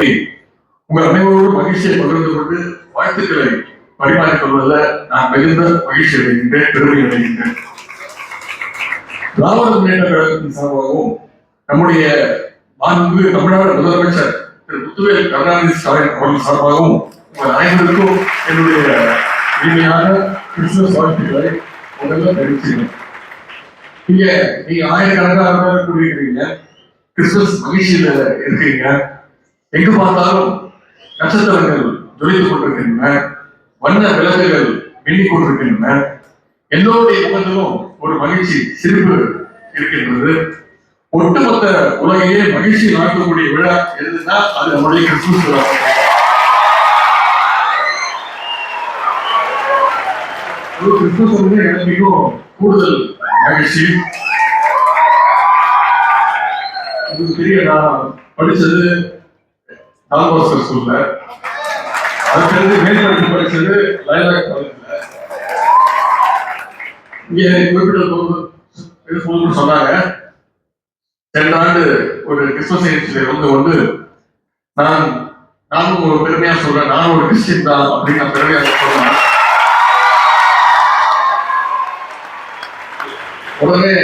உங்கள் அனைவரோடு மகிழ்ச்சியை பகிர்ந்து கொண்டு வாழ்த்துக்களை பரிமாறிக் கொள்வதில் நான் மிகுந்த மகிழ்ச்சி அடைகின்றேன் பெருமை அடைகின்றேன். திராவிட முன்னேற்ற கழகத்தின் சார்பாகவும் நம்முடைய மாண்பு தமிழ்நாடு முதலமைச்சர் திரு முத்துவேல் கருணாநிதி ஸ்டாலின் அவர்கள் சார்பாகவும் உங்கள் அனைவருக்கும் என்னுடைய இனிமையான கிறிஸ்துமஸ் வாழ்த்துக்களை முதல்ல தெரிவிச்சுக்கிறேன். நீங்க நீங்க ஆயிரக்கணக்கான பேர் கூடியிருக்கிறீங்க கிறிஸ்துமஸ் மகிழ்ச்சியில இருக்கீங்க. எங்கு பார்த்தாலும் நட்சத்திரங்கள் ஜொலித்துக் கொண்டிருக்கின்றன வண்ண விளக்குகள் மின்னிக் கொண்டிருக்கின்றன. எல்லோருடைய முகத்திலும் ஒரு மகிழ்ச்சி சிரிப்பு இருக்கின்றது. ஒட்டுமொத்த உலகையே மகிழ்ச்சி நடக்கக்கூடிய விழா எதுன்னா அது நம்முடைய கிறிஸ்துமஸ் விழா. கிறிஸ்துமஸ் வந்து எனக்கு மிகவும் கூடுதல் மகிழ்ச்சி. இது பெரிய நான் படிச்சது டால்பாஸ்கர் ஸ்கூல்ல அதுக்கு மேற்படிப்பு படிச்சது லயலா காலேஜ்ல. இங்கே குறிப்பிட்ட போது சொன்னாங்க. சென்ற ஆண்டு ஒரு கிறிஸ்துவ நிகழ்ச்சியில வந்து வந்து நான் நானும் ஒரு பெருமையா சொல்றேன் நானும் ஒரு கிறிஸ்டின் தான் அப்படின்னு நான் பெருமையா சொல்றேன். உடனே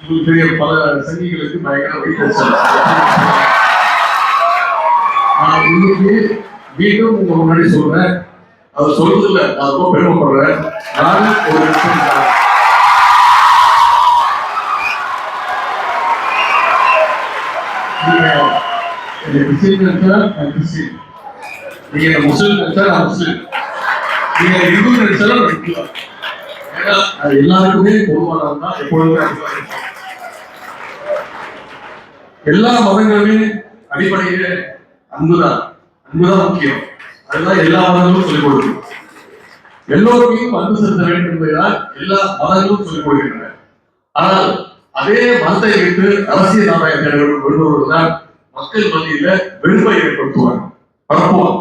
உங்களுக்கு தெரிய பல சங்கிகளுக்கு பயங்கர வைத்தறிச்சல். நான் இன்னைக்கு மீண்டும் உங்க முன்னாடி சொல்றேன். அது சொல்றதுல நான் ரொம்ப பெருமைப்படுறேன். நான் ஒரு விஷயம் நீங்க என்னை நினைச்சா நான் கிறிஸ்டியன் நீங்க என்ன நினைச்சா நான் நீங்க இந்து நான் இந்து. ஏன்னா அது எல்லாருக்குமே பொதுவானது தான் எப்பொழுதுமே எல்லா மதங்களுமே அடிப்படையிலே அன்புதான். அன்புதான் முக்கியம். அதுதான் எல்லா மதங்களும் சொல்லிக் கொடுக்கும். எல்லோருக்கும் அன்பு செலுத்த வேண்டும் என்பதுதான் எல்லா மதங்களும் சொல்லிக் கொடுக்கின்றன. ஆனால் அதே மதத்தை வைத்து அரசியல் ஆதாயத்தை விடுபவர்கள் தான் மக்கள் மத்தியில வெறுப்பை ஏற்படுத்துவாங்க பரப்புவாங்க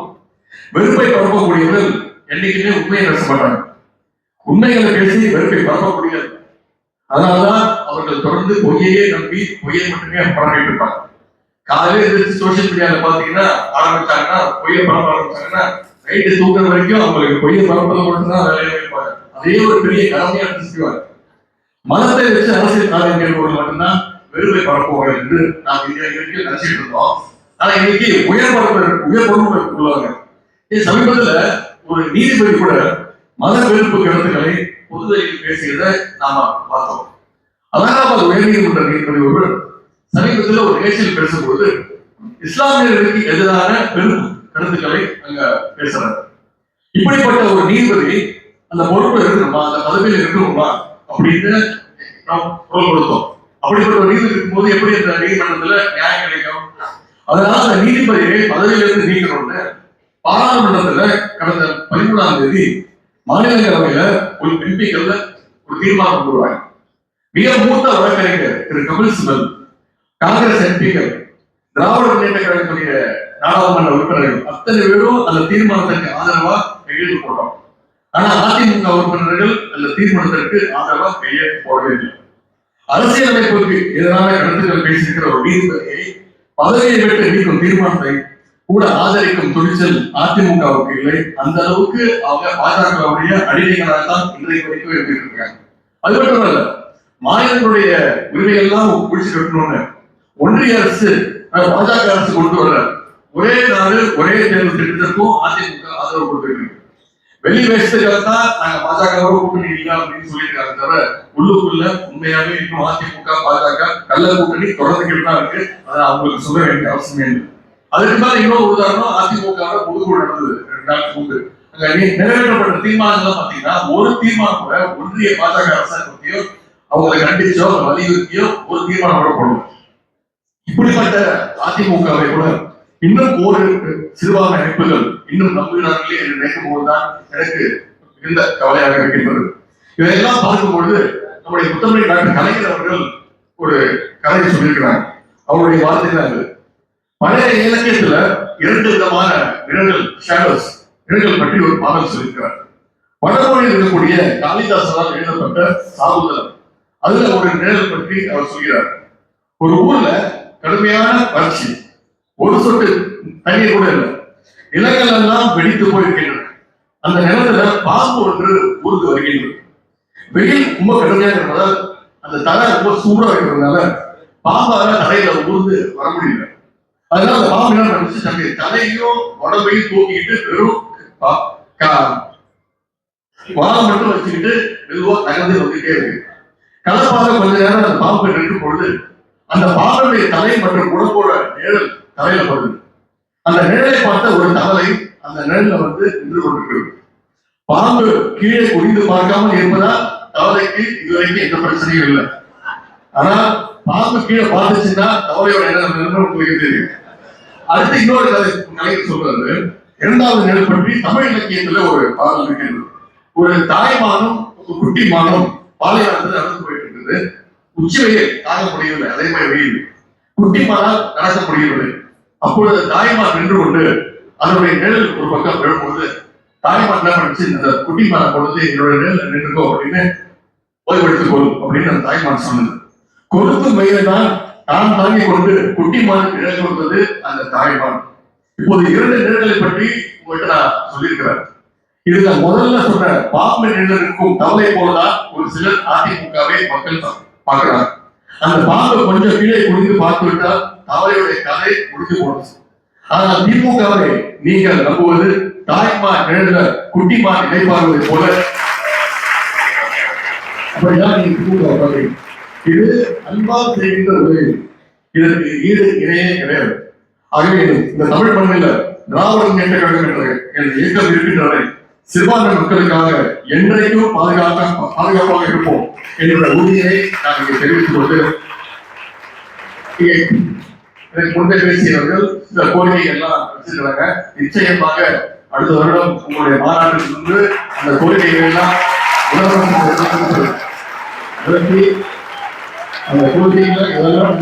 வெறுப்பை பரப்பக்கூடியவர்கள் என்னைக்குமே உண்மையை பேச மாட்டாங்க. உண்மைகளை பேசி வெறுப்பை பரப்பக்கூடியது அதனாலதான் அவர்கள் தொடர்ந்து பொய்யையே நம்பி பொய்யை மட்டுமே பரப்பிட்டு இருப்பாங்க காலையில எதிர்த்து சோசியல் மீடியால பாத்தீங்கன்னா ஆரம்பிச்சாங்கன்னா பொய்ய பரப்ப ஆரம்பிச்சாங்கன்னா நைட்டு தூங்குற வரைக்கும் அவங்களுக்கு பொய்ய பரப்பதை மட்டும்தான் வேலையை வைப்பாங்க அதே ஒரு பெரிய கடமையா செஞ்சுக்குவாங்க மதத்தை வச்சு அரசியல் காரியம் கேட்பவர்கள் மட்டும்தான் வெறுமை பரப்புவார்கள் என்று நாம் இந்தியா வரைக்கும் நினைச்சிட்டு இருந்தோம். ஆனா இன்னைக்கு உயர் பரப்பு உயர் பொறுப்பு உள்ளவங்க. சமீபத்துல ஒரு நீதிபதி கூட மத வெறுப்பு கருத்துக்களை பொதுவெளியில் பேசியதை நாம பார்த்தோம். அலகாபாத் உயர்நீதிமன்ற நீதிபதி ஒருவர் சமீபத்தில் ஒரு நிகழ்ச்சியில் பேசும்போது இஸ்லாமியர்களுக்கு எதிரான பெரும் கருத்துக்களை அங்க பேசுறாரு. இப்படிப்பட்ட ஒரு நீதிபதி அந்த பொறுப்பு இருக்கணுமா? அந்த பதவியில் இருக்கணுமா? அப்படின்னு நாம் குரல் கொடுத்தோம். அப்படிப்பட்ட ஒரு நீதிபதி இருக்கும்போது எப்படி அந்த நீதிமன்றத்துல நியாயம் கிடைக்கும்? அதனால அந்த நீதிபதியை பதவியிலிருந்து நீக்கணும்னு பாராளுமன்றத்துல கடந்த பதிமூணாம் தேதி மாநிலங்களவையில ஒரு எம்பிக்கள் ஒரு தீர்மானம் கொண்டு மிக மூத்த வழக்கறிஞர் திரு கபில் சிபல் காங்கிரஸ் எம்பிகள் திராவிட முன்னேற்ற கழகத்துடைய நாடாளுமன்ற உறுப்பினர்கள் அத்தனை பேரும் அந்த தீர்மானத்திற்கு ஆதரவா கையெழுத்து போட்டோம். ஆனா அதிமுக உறுப்பினர்கள் அந்த தீர்மானத்திற்கு ஆதரவா கையெழுத்து போடவே இல்லை அரசியலமைப்புக்கு எதிரான கருத்துக்கள் பேசியிருக்கிற ஒரு நீதிபதியை பதவியை விட்டு நீக்கும் தீர்மானத்தை கூட ஆதரிக்கும் துணிச்சல் அதிமுகவுக்கு இல்லை. அந்த அளவுக்கு அவங்க பாஜகவுடைய அடிமைகளாகத்தான் இன்றைக்கு வரைக்கும் இருந்துட்டு இருக்காங்க அது மட்டும் இல்ல மாநிலங்களுடைய உரிமையெல்லாம் பிடிச்சு கட்டணும்னு ஒன்றிய அரசு பாஜக அரசு கொண்டு வர ஒரே நாடு ஒரே தேர்வு திட்டத்திற்கும் அதிமுக ஆதரவு கொடுத்துருக்கு வெளி வேஷத்துக்காக தான் நாங்க பாஜகவோட கூட்டணி இல்லை அப்படின்னு சொல்லியிருக்காங்க தவிர உள்ளுக்குள்ள உண்மையாவே இன்னும் அதிமுக பாஜக கள்ள கூட்டணி தொடர்ந்துகிட்டு தான் இருக்கு. அதை அவங்களுக்கு சொல்ல வேண்டிய அவசியம் இல்லை. அதுக்கு மேல இன்னொரு உதாரணம் அதிமுக பொதுக்குழு நடந்தது ரெண்டு நாளுக்கு முன்பு. அங்க நிறைவேற்றப்பட்ட தீர்மானங்கள் பாத்தீங்கன்னா ஒரு தீர்மானம் கூட ஒன்றிய பாஜக அரசாங்கத்தையோ அவங்களை கண்டிச்சோ வலியுறுத்தியோ ஒரு தீர்மானம் கூட போடணும் இப்படிப்பட்ட அதிமுகவை கூட இன்னும் ஒரு சிறுபான்மை அமைப்புகள் இன்னும் நம்புகிறார்களே என்று நினைக்கும் போதுதான் எனக்கு மிகுந்த கவலையாக இருக்கின்றது. இதையெல்லாம் பார்க்கும்பொழுது நம்முடைய முத்தமிழ் டாக்டர் கலைஞர் அவர்கள் ஒரு கதையை சொல்லியிருக்கிறார். அவருடைய வார்த்தைகள் தான் பழைய இலக்கியத்துல இரண்டு விதமான நிழல்கள் ஷேடோஸ் நிழல்கள் பற்றி ஒரு பாடல் சொல்லியிருக்கிறார். வடமொழியில் இருக்கக்கூடிய காளிதாசனால் எழுதப்பட்ட சாகுதலம் அதுல ஒரு நிழல் பற்றி அவர் சொல்கிறார். ஒரு ஊர்ல கடுமையான வறட்சி. ஒரு சொட்டு தண்ணீர் கூட இல்லை. நிலங்கள் எல்லாம் வெடித்து போயிருக்கின்றன. அந்த நிலத்துல பாம்பு ஒன்று ஊர்ந்து வருகின்றது. வெயில் ரொம்ப கடுமையாக இருப்பதால் அந்த தலை ரொம்ப சூடா இருக்கிறதுனால பாம்பால தலையில ஊர்ந்து வர முடியல. அதனால அந்த பாம்பு என்ன பண்ணுச்சு? தன்னுடைய தலையையும் உடம்பையும் தூக்கிட்டு வெறும் வாரம் மட்டும் வச்சுக்கிட்டு மெதுவா தகர்ந்து வந்துட்டே இருக்கு. கலப்பாக கொஞ்ச நேரம் அந்த பாம்பு நிற்கும் பொழுது அந்த பாகனுடைய தலை மற்றும் உடம்போட நிழல் தலையில படுது. அந்த நிழலை பார்த்த ஒரு தவளை அந்த நிழல்ல வந்து நின்று கொண்டிருக்கிறது. பாம்பு கீழே குடிந்து பார்க்காமல் இருப்பதால் தவளைக்கு இதுவரைக்கும் எந்த பிரச்சனையும் இல்லை. ஆனா பாம்பு கீழே பார்த்துச்சுன்னா தவளையோட நிழல் நின்று உங்களுக்கு தெரியும் அடுத்து இன்னொரு கதை கலைஞர் சொல்றாரு இரண்டாவது நிழல் பற்றி தமிழ் இலக்கியத்துல ஒரு பாடல் இருக்கிறது ஒரு தாய்மானும் ஒரு குட்டி மானம் பாலைவனத்தில் நடந்து போயிட்டு இருக்குது உச்சி வெயில் தாங்க முடியவில்லை அதே மாதிரி வெயில். குட்டிமானால் நடக்க முடியவில்லை அப்பொழுது தாய்மார் நின்று கொண்டு அதனுடைய நிழல் ஒரு பக்கம் விழும்பொழுது தாய்மார் என்ன பண்ணுச்சு? இந்த குட்டிமான பொழுது என்னுடைய நிழல் நின்றுக்கோ அப்படின்னு ஓய்வெடுத்துக் கொள்ளும் அப்படின்னு அந்த தாய்மான் சொன்னது. கொடுக்கும் வெயிலை தான் தான் தாங்கிக் கொண்டு குட்டிமான் நிழல் கொடுத்தது அந்த தாய்மான். இப்போது இரண்டு நிழல்களை பற்றி உங்கள்கிட்ட நான் சொல்லியிருக்கிறேன். இதுல முதல்ல சொன்ன பாம்பு இருக்கும் கவலை போலதான் ஒரு சிலர் அதிமுகவை மக்கள் தான் பார்க்கிறாங்க அந்த பாம்பு கொஞ்சம் கீழே குடிந்து பார்த்து விட்டால் தவளையுடைய கதை முடிஞ்சு போனது ஆனால் திமுகவை நீங்கள் நம்புவது தாய்மா நிழல குட்டிமா நினைப்பார்வதை போல. அப்படிதான் நீங்க திமுக பார்க்கிறீங்க. இது அன்பால் செய்கின்ற உதவி இதற்கு ஈடு இணையே கிடையாது. ஆகவே இந்த தமிழ் மண்ணில் திராவிடம் என்ற கழகம் என்ற இயக்கம் இருக்கின்றன சிறுபான்மை மக்களுக்காக என்றைக்கும் பாதுகாக்க பாதுகாப்பாக இருப்போம் என்ற உறுதியை நான் இங்கே தெரிவித்துக் கொண்டு இங்கே முன்பே பேசியவர்கள் சில கோரிக்கைகள் எல்லாம் வச்சிருக்கிறாங்க. நிச்சயமாக அடுத்த வருடம் உங்களுடைய மாநாட்டில் வந்து அந்த கோரிக்கைகள் எல்லாம் உலகம் அந்த கோரிக்கைகள் இதெல்லாம்